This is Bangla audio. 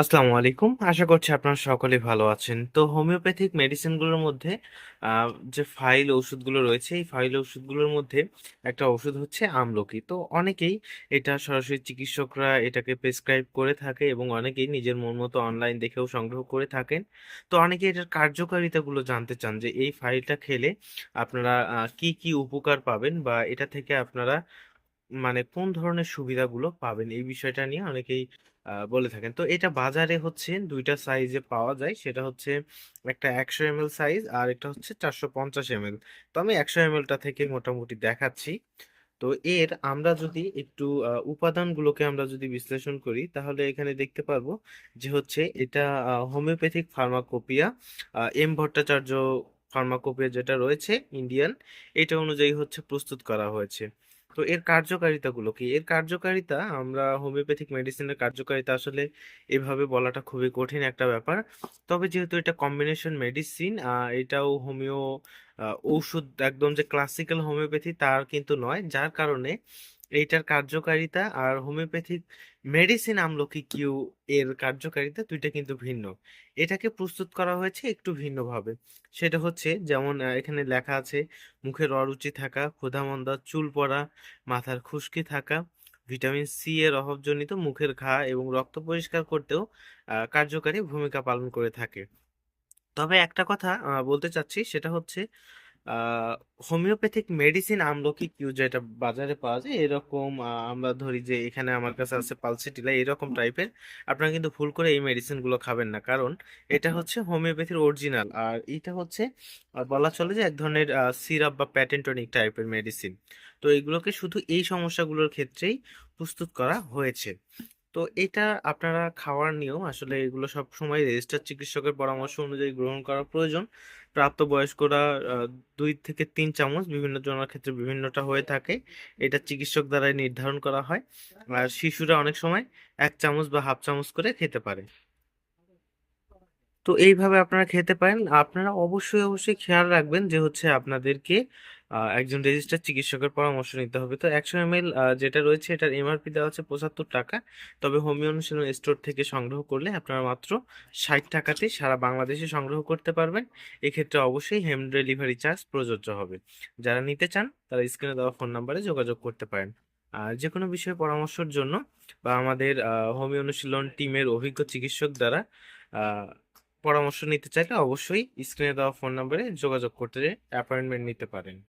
আসসালামু আলাইকুম। আশা করছি আপনারা সকলেই ভালো আছেন। তো হোমিওপ্যাথিক মেডিসিনগুলোর মধ্যে যে ফাইল ওষুধগুলো রয়েছে, এই ফাইল ওষুধগুলোর মধ্যে একটা ওষুধ হচ্ছে আমলকি। তো অনেকেই এটা সরাসরি চিকিৎসকরা এটাকে প্রেসক্রাইব করে থাকে এবং অনেকেই নিজের মন মতো অনলাইন দেখেও সংগ্রহ করে থাকেন। তো অনেকেই এটার কার্যকারিতাগুলো জানতে চান যে এই ফাইলটা খেলে আপনারা কি, কি উপকার পাবেন বা এটা থেকে আপনারা মানে কোন ধরনের সুবিধাগুলো পাবেন? এই বিষয়টা নিয়ে অনেকেই আ বলে থাকেন। তো এটা বাজারে হচ্ছে দুইটা সাইজে পাওয়া যায়। সেটা হচ্ছে একটা ১০০ এমএল সাইজ আর একটা হচ্ছে ৪৫০ এমএল। তো আমি ১০০ এমএলটা থেকে মোটামুটি দেখাচ্ছি। তো এর আমরা যদি একটু আ উপাদানগুলোকে আমরা যদি বিশ্লেষণ করি তাহলে এখানে দেখতে পারব যে হচ্ছে এটা homeopathic pharmacopoeia M Bhattacharya pharmacopoeia যেটা রয়েছে ইন্ডিয়ান, এটা অনুযায়ী হচ্ছে প্রস্তুত করা হয়েছে। তো এর কার্যকারিতা গুলো কি? এর কার্যকারিতা, আমরা হোমিওপ্যাথিক মেডিসিনের কার্যকারিতা আসলে এভাবে বলাটা খুবই কঠিন একটা ব্যাপার। তবে যেহেতু এটা কম্বিনেশন মেডিসিন এটাও হোমিও ঔষধ একদম যে ক্লাসিক্যাল হোমিওপ্যাথি তার কিন্তু নয়। যার কারণে এইটার কার্যকারিতা আর হোমিওপ্যাথিক মেডিসিন আমলকি কিউ এর কার্যকারিতা দুইটা কিন্তু ভিন্ন। এটাকে প্রস্তুত করা হয়েছে একটু ভিন্নভাবে। সেটা হচ্ছে যেমন এখানে লেখা আছে মুখের অরুচি থাকা, ক্ষুধামন্দা, চুল পড়া, মাথার খুশকি থাকা, ভিটামিন সি এর অভাবজনিত মুখের ঘা এবং রক্ত পরিষ্কার করতেও কার্যকারী ভূমিকা পালন করে থাকে। তবে একটা কথা বলতে চাচ্ছি সেটা হচ্ছে হোমিওপ্যাথিক মেডিসিন আমলকি কিউ যেটা বাজারে পাওয়া যায় এরকম আমরা ধরি যে এখানে আমার কাছে আছে পালসিটিলা এরকম টাইপের। আপনারা কিন্তু ভুল করে এই মেডিসিনগুলো খাবেন না। কারণ এটা হচ্ছে হোমিওপ্যাথির অরিজিনাল। আর এটা হচ্ছে বলা চলে যে এক ধরনের সিরাপ বা প্যাটেন্টনিক টাইপের মেডিসিন। তো এগুলোকে শুধু এই সমস্যাগুলোর ক্ষেত্রেই প্রস্তুত করা হয়েছে। তো এটা আপনারা খাওয়ার নিয়ম আসলে এগুলো সবসময় রেজিস্টার চিকিৎসকের পরামর্শ অনুযায়ী গ্রহণ করা প্রয়োজন। প্রাপ্তবয়স্করা ২ থেকে তিন চামচ বিভিন্ন জনের ক্ষেত্রে বিভিন্নটা হয়ে থাকে। এটা চিকিৎসক দ্বারাই নির্ধারণ করা হয়। আর শিশুরা অনেক সময় এক চামচ বা হাফ চামচ করে খেতে পারে। তো এইভাবে আপনারা খেতে পারেন। আপনারা অবশ্যই, অবশ্যই খেয়াল রাখবেন যে হচ্ছে আপনাদেরকে একজন রেজিস্টার চিকিৎসকের পরামর্শ নিতে হবে। তো ১০০ এমএল আ, যেটা রয়েছে, এটার এমআরপি দেওয়া হচ্ছে ৳৭৫ তবে হোমিও অনুশীলন স্টোর থেকে সংগ্রহ করলে আপনারা মাত্র ৳৬০ তেই সারা বাংলাদেশে সংগ্রহ করতে পারবেন। এক্ষেত্রে অবশ্যই হোম ডেলিভারি চার্জ প্রযোজ্য হবে। যারা নিতে চান, তারা স্ক্রিনে দেওয়া ফোন নাম্বারে যোগাযোগ করতে পারেন। আর যে কোনো বিষয়ে পরামর্শের জন্য বা আমাদের হোমিও অনুশীলন টিমের অভিজ্ঞ চিকিৎসক দ্বারা পরামর্শ নিতে চাইলে অবশ্যই স্ক্রিনে দেওয়া ফোন নাম্বারে যোগাযোগ করতে অ্যাপয়েন্টমেন্ট নিতে পারেন।